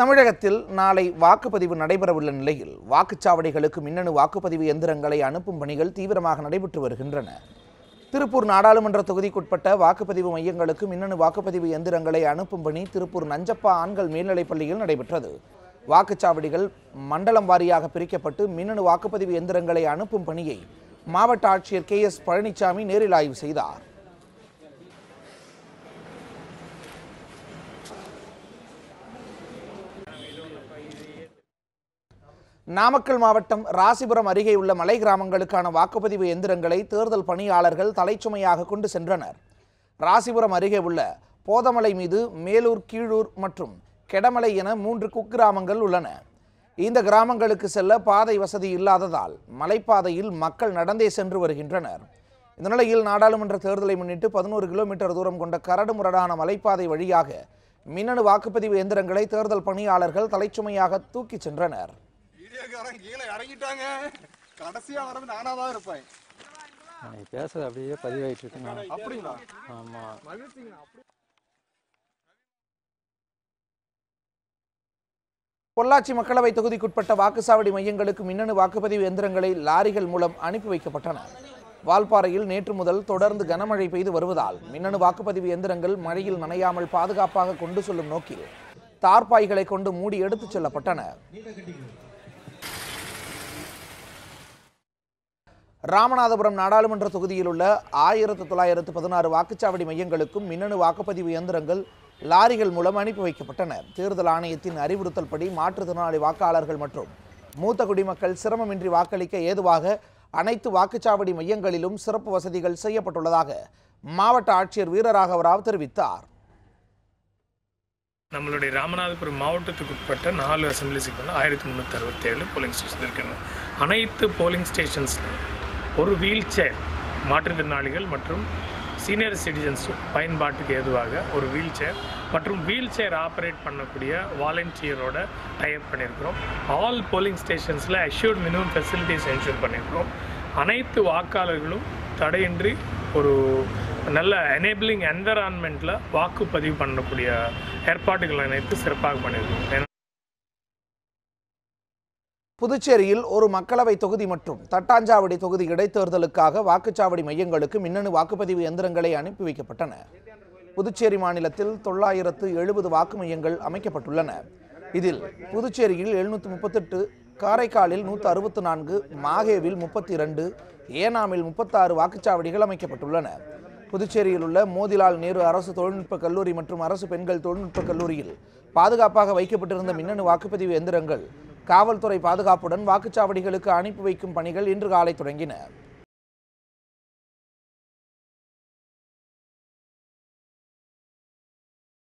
தமிழகத்தில் நாளை வாக்குப்பதிவு நடைபெறவுள்ள நிலையில் வாக்குச்சாவடிகளுக்கு மின்னணு வாக்குப்பதிவு எந்திரங்களை அனுப்பும் பணிகள் தீவிரமாக நடைபெற்று வருகின்றன. திருப்பூர் நாடாளுமன்ற தொகுதிக்குட்பட்ட வாக்குப்பதிவு மையங்களுக்கு மின்னணு வாக்குப்பதிவு எந்திரங்களை அனுப்பும் பணி திருப்பூர் நஞ்சப்பா ஆண்கள் மேல்நிலைப் பள்ளியில் நடைபெற்றது. வாக்குச்சாவடிகள் மண்டலம் வாரியாக பிரிக்கப்பட்டு மின்னணு வாக்குப்பதிவு எந்திரங்களை அனுப்பும் பணியை மாவட்ட ஆட்சியர் கே எஸ் பழனிசாமி நேரில் ஆய்வு செய்தார். நாமக்கல் மாவட்டம் ராசிபுரம் அருகே உள்ள மலை கிராமங்களுக்கான வாக்குப்பதிவு எந்திரங்களை தேர்தல் பணியாளர்கள் தலைச்சுமையாக கொண்டு சென்றனர். ராசிபுரம் அருகே உள்ள போதமலை மீது மேலூர் கீழூர் மற்றும் கெடமலை என மூன்று குக்கிராமங்கள் உள்ளன. இந்த கிராமங்களுக்கு செல்ல பாதை வசதி இல்லாததால் மலைப்பாதையில் மக்கள் நடந்தே சென்று வருகின்றனர். இந்த நிலையில் நாடாளுமன்ற தேர்தலை முன்னிட்டு பதினோரு கிலோமீட்டர் தூரம் கொண்ட கரடுமுரடான மலைப்பாதை வழியாக மின்னணு வாக்குப்பதிவு எந்திரங்களை தேர்தல் பணியாளர்கள் தலைச்சுமையாக தூக்கிச் சென்றனர். வீடியோக்காரன் கீழே இறங்கிட்டாங்க. கடைசியா வரவு நானா தான் இருப்பேன். நீ பேசுறது அப்படியே பதிவாயிட்டு இருக்குண்ணா அப்படிங்களா? ஆமா. பொள்ளாச்சி மக்களவை தொகுதிக்குட்பட்ட வாக்குச்சாவடி மையங்களுக்கு மின்னணு வாக்குப்பதிவு எந்திரங்களை லாரிகள் மூலம் அனுப்பி வைக்கப்பட்டன. வால்பாறையில் நேற்று முதல் தொடர்ந்து கனமழை பெய்து வருவதால் மின்னணு வாக்குப்பதிவு எந்திரங்கள் மழையில் நனையாமல் பாதுகாப்பாக கொண்டு செல்லும் நோக்கில் தார்பாய்களை கொண்டு மூடி எடுத்துச் செல்லப்பட்டன. ராமநாதபுரம் நாடாளுமன்ற தொகுதியில் உள்ள ஆயிரத்து தொள்ளாயிரத்து பதினாறு வாக்குச்சாவடி மையங்களுக்கும் மின்னணு வாக்குப்பதிவு இயந்திரங்கள் லாரிகள் மூலம் அனுப்பி வைக்கப்பட்டன. தேர்தல் ஆணையத்தின் அறிவுறுத்தல்படி மாற்றுத்திறனாளி வாக்காளர்கள் மற்றும் மூத்த குடிமக்கள் சிரமமின்றி வாக்களிக்க ஏதுவாக அனைத்து வாக்குச்சாவடி மையங்களிலும் சிறப்பு வசதிகள் செய்யப்பட்டுள்ளதாக மாவட்ட ஆட்சியர் வீரராகவராவ் தெரிவித்தார். நம்மளுடைய ராமநாதபுரம் மாவட்டத்துக்கு உட்பட்ட நாலு அசம்பிளி சீட் ஆயிரத்தி முந்நூற்றி அறுபத்தேழு போலிங் ஸ்டேஷன் இருக்கின்றன. அனைத்து போலிங் ஸ்டேஷன்ஸில் ஒரு வீல் சேர் மாற்றுத்திறனாளிகள் மற்றும் சீனியர் சிட்டிசன்ஸ் பயன்பாட்டுக்கு ஏதுவாக ஒரு வீல் சேர் மற்றும் வீல் சேர் ஆப்ரேட் பண்ணக்கூடிய வாலண்டியரோட டைப் பண்ணியிருக்கிறோம். ஆல் போலிங் ஸ்டேஷன்ஸில் அஷ்யூர்ட் மினிமம் ஃபெசிலிட்டிஸ் என்ஷூர் பண்ணியிருக்கிறோம். அனைத்து வாக்காளர்களும் தடையின்றி ஒரு நல்ல எனேபிளிங் என்வரான்மெண்ட்டில் வாக்குப்பதிவு பண்ணக்கூடிய ஏற்பாடுகள் அனைத்து சிறப்பாக பண்ணியிருக்கோம் புதுச்சேரியில் ஒரு மக்களவை தொகுதி மற்றும் தட்டாஞ்சாவடி தொகுதி இடைத்தேர்தலுக்காக வாக்குச்சாவடி மையங்களுக்கு மின்னணு வாக்குப்பதிவு எந்திரங்களை அனுப்பி வைக்கப்பட்டன. புதுச்சேரி மாநிலத்தில் தொள்ளாயிரத்து எழுபது வாக்கு மையங்கள் அமைக்கப்பட்டுள்ளன. இதில் புதுச்சேரியில் எழுநூற்று முப்பத்தெட்டு காரைக்காலில் நூற்று அறுபத்து நான்கு மாகேவில் முப்பத்தி இரண்டு ஏனாமில் முப்பத்தாறு வாக்குச்சாவடிகள் அமைக்கப்பட்டுள்ளன. புதுச்சேரியில் உள்ள மோதிலால் நேரு அரசு தொழில்நுட்ப கல்லூரி மற்றும் அரசு பெண்கள் தொழில்நுட்ப கல்லூரியில் பாதுகாப்பாக வைக்கப்பட்டிருந்த மின்னணு வாக்குப்பதிவு எந்திரங்கள் காவல்துறை பாதுகாப்புடன் வாக்குச்சாவடிகளுக்கு அனுப்பி வைக்கும் பணிகள் இன்று காலை தொடங்கின.